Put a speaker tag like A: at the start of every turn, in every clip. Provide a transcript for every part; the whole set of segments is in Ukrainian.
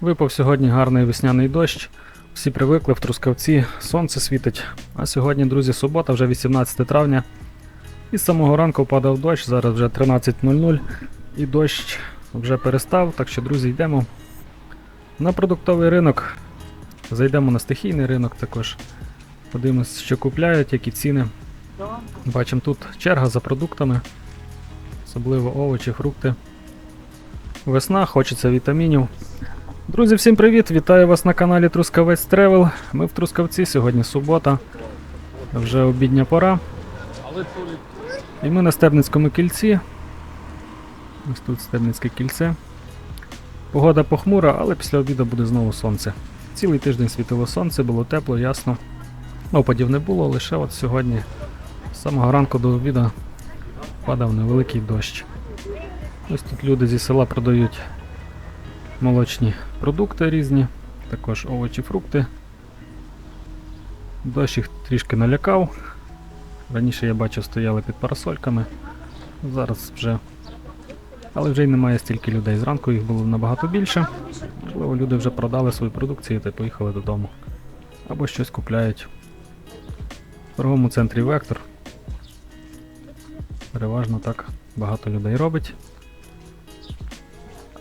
A: Випав сьогодні гарний весняний дощ. Всі привикли в Трускавці, сонце світить. А сьогодні, друзі, субота, вже 18 травня. І з самого ранку падав дощ, зараз вже 13.00 і дощ вже перестав. Так що, друзі, йдемо на продуктовий ринок. Зайдемо на стихійний ринок також. Подивимось, що купляють, які ціни. Бачимо тут черга за продуктами, особливо овочі, фрукти. Весна, хочеться вітамінів. Друзі, всім привіт! Вітаю вас на каналі Трускавець Тревел. Ми в Трускавці, сьогодні субота, вже обідня пора. І ми на Стебницькому кільці. Ось тут Стебницьке кільце. Погода похмура, але після обіду буде знову сонце. Цілий тиждень світило сонце, було тепло, ясно. Опадів не було, лише от сьогодні з самого ранку до обіду падав невеликий дощ. Ось тут люди зі села продають молочні продукти різні, також овочі, фрукти. Дощ їх трішки налякав. Раніше я бачив, стояли під парасольками. Зараз вже. Але вже й немає стільки людей. Зранку їх було набагато більше. Можливо, люди вже продали свою продукцію та поїхали додому. Або щось купляють. В торговому центрі Вектор. Переважно так багато людей робить.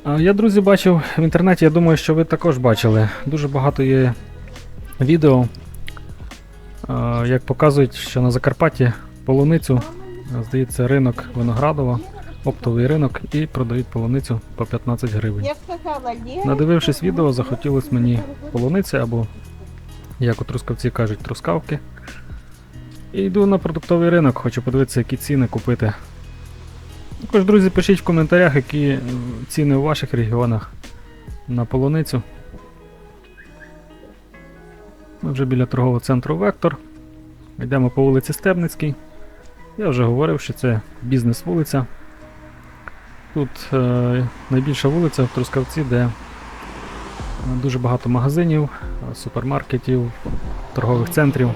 A: Я, друзі, бачив в інтернеті, я думаю, що ви також бачили. Дуже багато є відео, як показують, що на Закарпатті полуницю, здається, ринок Виноградова, оптовий ринок, і продають полуницю по 15 гривень. Надивившись відео, захотілось мені полуниці або, як у трускавці кажуть, трускавки. І йду на продуктовий ринок, хочу подивитися, які ціни купити. Також, друзі, пишіть в коментарях, які ціни у ваших регіонах на полуницю. Ми вже біля торгового центру Вектор. Йдемо по вулиці Стебницькій. Я вже говорив, що це бізнес-вулиця. Тут е, найбільша вулиця в Трускавці, де е, дуже багато магазинів, е, супермаркетів, торгових центрів.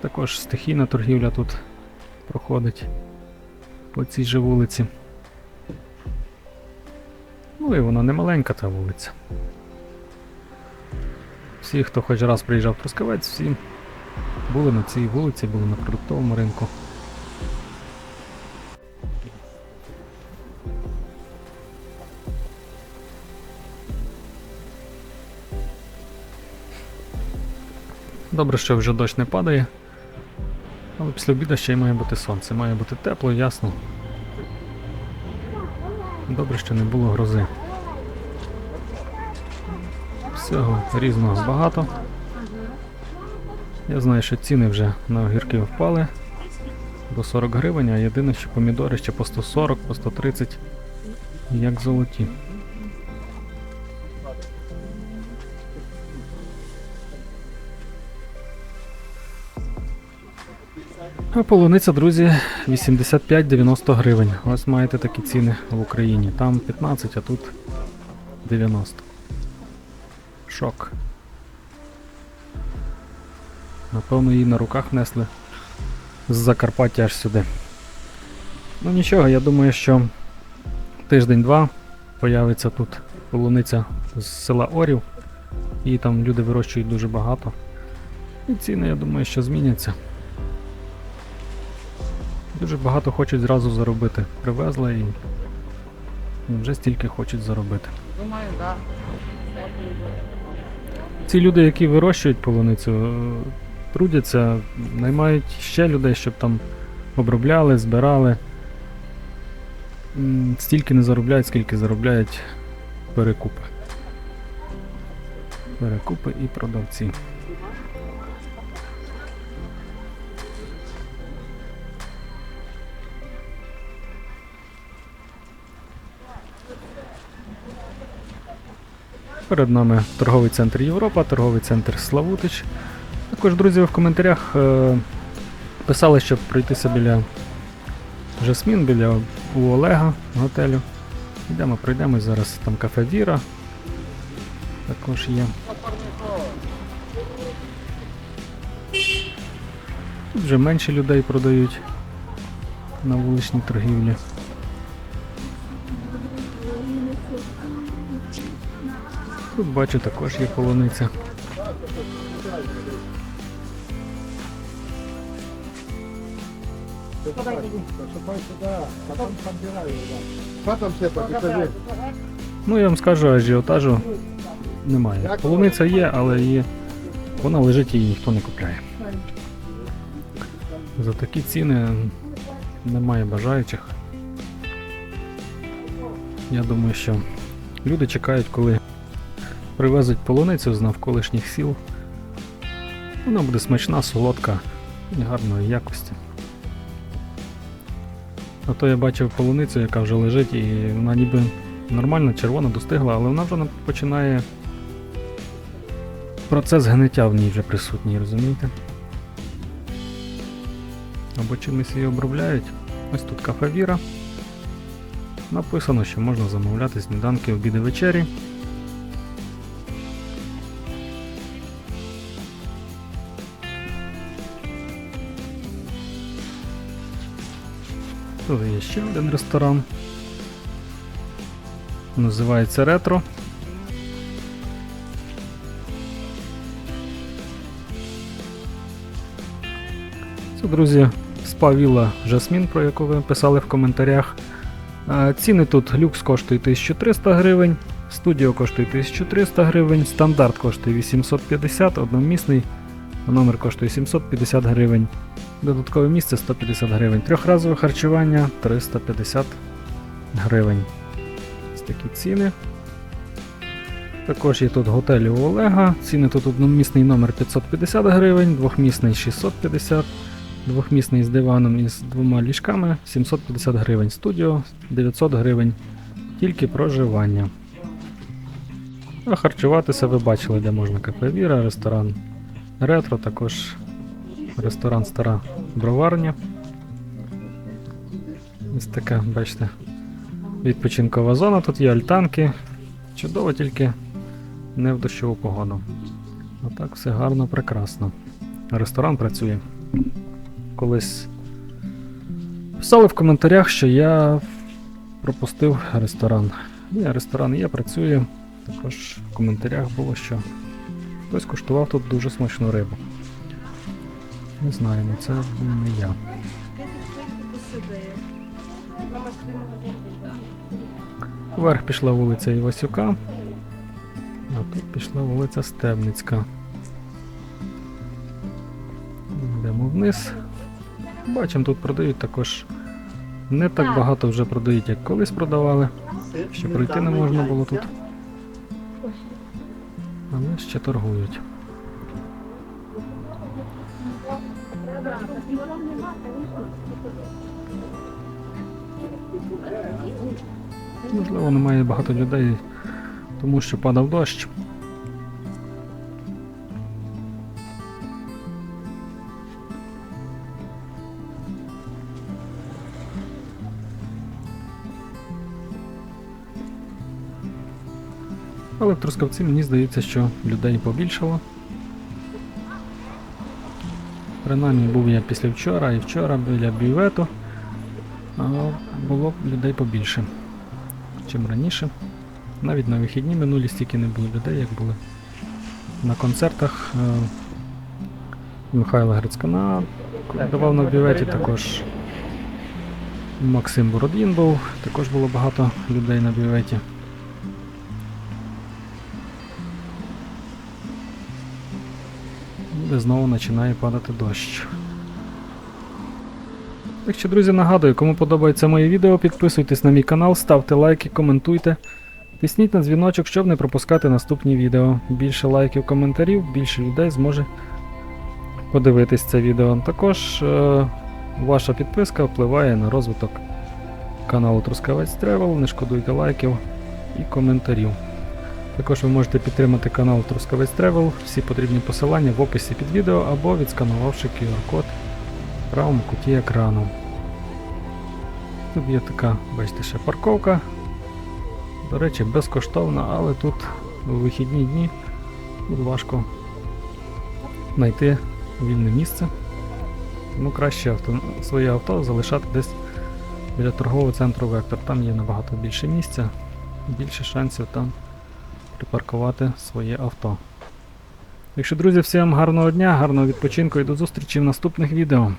A: Також стихійна торгівля тут проходить по цій же вулиці. Ну і вона не маленька та вулиця. Всі, хто хоч раз приїжджав в Трускавець, всі були на цій вулиці, були на продуктовому ринку. Добре, що вже дощ не падає. Але після обіду ще й має бути сонце. Має бути тепло, ясно. Добре, що не було грози. Всього різного багато. Я знаю, що ціни вже на огірки впали до 40 гривень, а єдине, що помідори ще по 140, по 130, як золоті. Полуниця, друзі, 85-90 гривень. Ось маєте такі ціни в Україні. Там 15, а тут 90. Шок. Напевно, її на руках несли з Закарпаття аж сюди. Ну нічого, я думаю, що тиждень-два появиться тут полуниця з села Орів. І там люди вирощують дуже багато. І ціни, я думаю, що зміняться. Дуже багато хочуть зразу заробити. Привезли і і вже стільки хочуть заробити.
B: Думаю, так.
A: Ці люди, які вирощують полуницю, е, трудяться, наймають ще людей, щоб там обробляли, збирали. Стільки не заробляють, скільки заробляють перекупи. Перекупи і продавці. Перед нами торговий центр Європа, торговий центр Славутич. Також, друзі, в коментарях е, писали, щоб пройтися біля Жасмін, біля у Олега готелю. Йдемо, пройдемо зараз там кафе Віра. Також є. Тут вже менше людей продають на вуличній торгівлі. Тут бачу також є полуниця. Ну я вам скажу, ажіотажу немає. Полуниця є, але її, вона лежить і її ніхто не купляє. За такі ціни немає бажаючих. Я думаю, що люди чекають, коли привезуть полуницю з навколишніх сіл. Вона буде смачна, солодка і гарної якості. А то я бачив полуницю, яка вже лежить, і вона ніби нормально червона достигла, але вона вже починає. Процес гниття в ній вже присутній, розумієте? Або чимось її обробляють. Ось тут кафе Віра. Написано, що можна замовляти сніданки, обіди вечері. Тут є ще один ресторан. Називається Ретро. Це, друзі, спа вілла Жасмін, про яку ви писали в коментарях. Ціни тут люкс коштує 1300 гривень, студіо коштує 1300 гривень, стандарт коштує 850, одномісний номер коштує 750 гривень. Додаткове місце 150 гривень. Трьохразове харчування 350 гривень. Ось такі ціни. Також є тут готелі у Олега. Ціни тут одномісний номер 550 гривень, двохмісний 650, двохмісний з диваном і з двома ліжками 750 гривень. Студіо 900 гривень. Тільки проживання. А харчуватися ви бачили, де можна кафе Віра, ресторан Ретро, також ресторан Стара Броварня. Ось така, бачите, відпочинкова зона, тут є альтанки. Чудово, тільки не в дощову погоду. А так все гарно, прекрасно. Ресторан працює. Колись писали в коментарях, що я пропустив ресторан. Ні, ресторан є, працює. Також в коментарях було, що хтось куштував тут дуже смачну рибу. Не знаю, ну це не я. Вверх пішла вулиця Івасюка, а тут пішла вулиця Стебницька. Йдемо вниз. Бачимо, тут продають також. Не так багато вже продають, як колись продавали. Ще пройти не можна було тут. Але ще торгують. Можливо, немає багато людей, тому що падав дощ. Але в Трускавці мені здається, що людей побільшало. Принаймні був я після вчора і вчора біля бювету. Було людей побільше, чим раніше. Навіть на вихідні минулі стільки не було людей, як були на концертах е, Михайла Грицькана, давав на бюветі, також Максим Бородін був, також було багато людей на бюветі. Буде знову починає падати дощ. Так що, друзі, нагадую, кому подобається моє відео, підписуйтесь на мій канал, ставте лайки, коментуйте. Тисніть на дзвіночок, щоб не пропускати наступні відео. Більше лайків, коментарів, більше людей зможе подивитись це відео. Також е- ваша підписка впливає на розвиток каналу Трускавець Тревел. Не шкодуйте лайків і коментарів. Також ви можете підтримати канал Трускавець Тревел. Всі потрібні посилання в описі під відео або відсканувавши QR-код в правому куті екрану. Тут є така, бачите, ще парковка. До речі, безкоштовна, але тут у вихідні дні тут важко знайти вільне місце. Тому краще авто, своє авто залишати десь біля торгового центру Вектор. Там є набагато більше місця, більше шансів там припаркувати своє авто. Якщо, друзі, всім гарного дня, гарного відпочинку і до зустрічі в наступних відео.